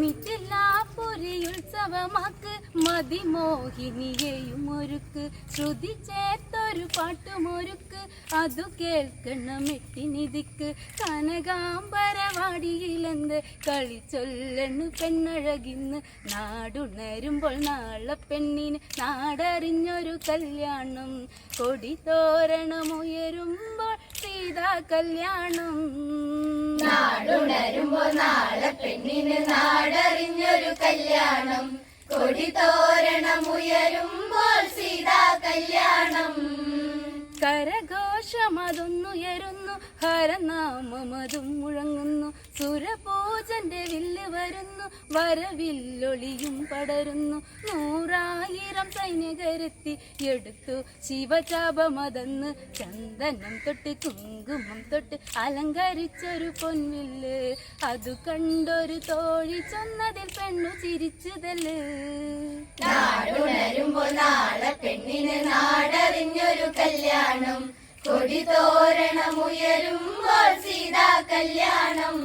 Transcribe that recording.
മിഥിലാ പുരിയുത്സവമാക്ക് മതിമോഹിനിയെയും ഒരുക്ക്. ശ്രുതി ചേർത്തൊരു പാട്ടുമൊരുക്ക് അതു കേൾക്കണം എട്ടിനിതിക്ക് കനകാംബരവാടിയിലെന്ത് കളി ചൊല്ലണ് പെണ്ണഴകിന്ന്. നാടുണരുമ്പോൾ നാളെ പെണ്ണിന് നാടറിഞ്ഞൊരു കല്യാണം. കൊടി തോരണമുയരുമ്പോൾ സീതാ കല്യാണം നാടുണരുമ്പോ നാളെ പെണ്ണിന് നാടറിഞ്ഞൊരു കല്യാണം. കൊടി തോരണമുയരുമ്പോൾ സീതാ കല്യാണം. കരഘോഷമതൊന്നുയരുന്നു ഹരനാമമതും മുഴങ്ങുന്നു. സുരപൂജന്റെ വില്ല് വരുന്നു വരവില്ലൊളിയും പടരുന്നു. നൂറായിരം സൈനികരെത്തി എടുത്തു ശിവചാപമതന്ന് ചന്ദനം തൊട്ട് കുങ്കുമം തൊട്ട് അലങ്കരിച്ചൊരു പൊൻവില്ല്. അതു കണ്ടൊരു തോഴി ചൊന്നതിൽ പെണ്ണു ചിരിച്ചതൽ നാടുണരുമ്പോ നാളെ പെണ്ണിന് നാടറിഞ്ഞൊരു കല്യാണം. കൊടി സീതാ കല്യാണം.